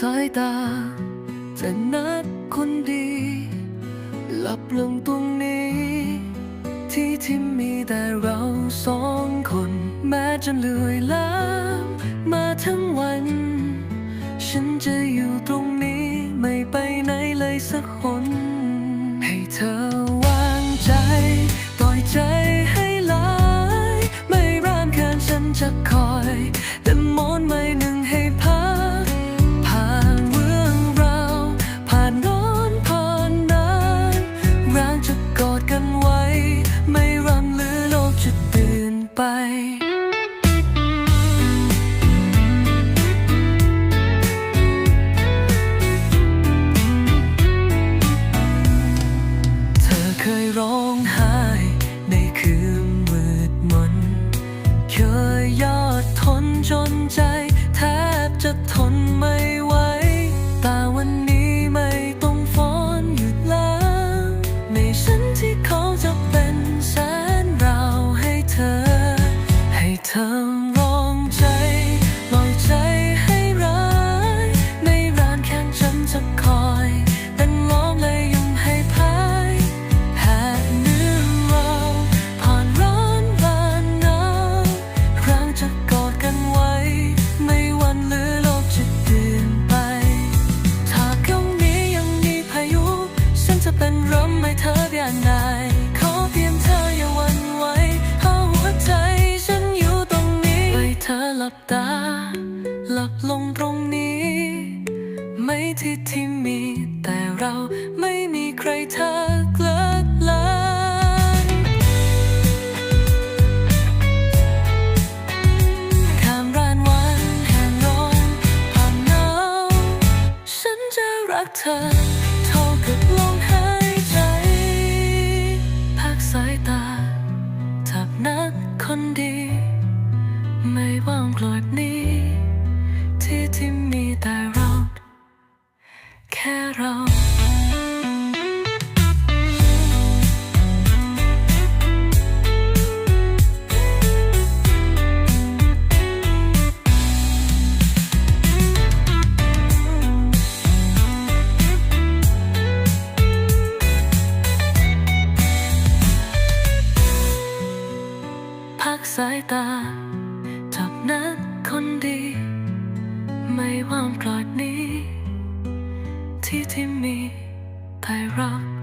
สายตา จะนัดคนดี หลับลงตรงนี้ ที่ที่มีแต่เราสองคน แม้จะเหนื่อยล้ามาทั้งวัน ฉันจะ จนใจ แทบจะทนไม่ไหว แต่วันนี้ไม่ต้องฟ้อนหยุดแล้ว ในฉันที่ เป็นร่มให้เธอได้อย่างไรขอเพียงเธออย่าวันไหวเอาหัวใจฉันอยู่ตรงนี้ให้เธอหลับตา หลับลงตรงนี้ ไม่ที่ที่มี แต่เราไม่มีใครเธอกลัดลานข้า ดี ไม่ว่างโกรธนี้ ที่ที่มีแต่เรา แค่เราากสายตา จับนักคนดี ไม่ว่ามกลอดนี้ ที่ที่มีแต่รัก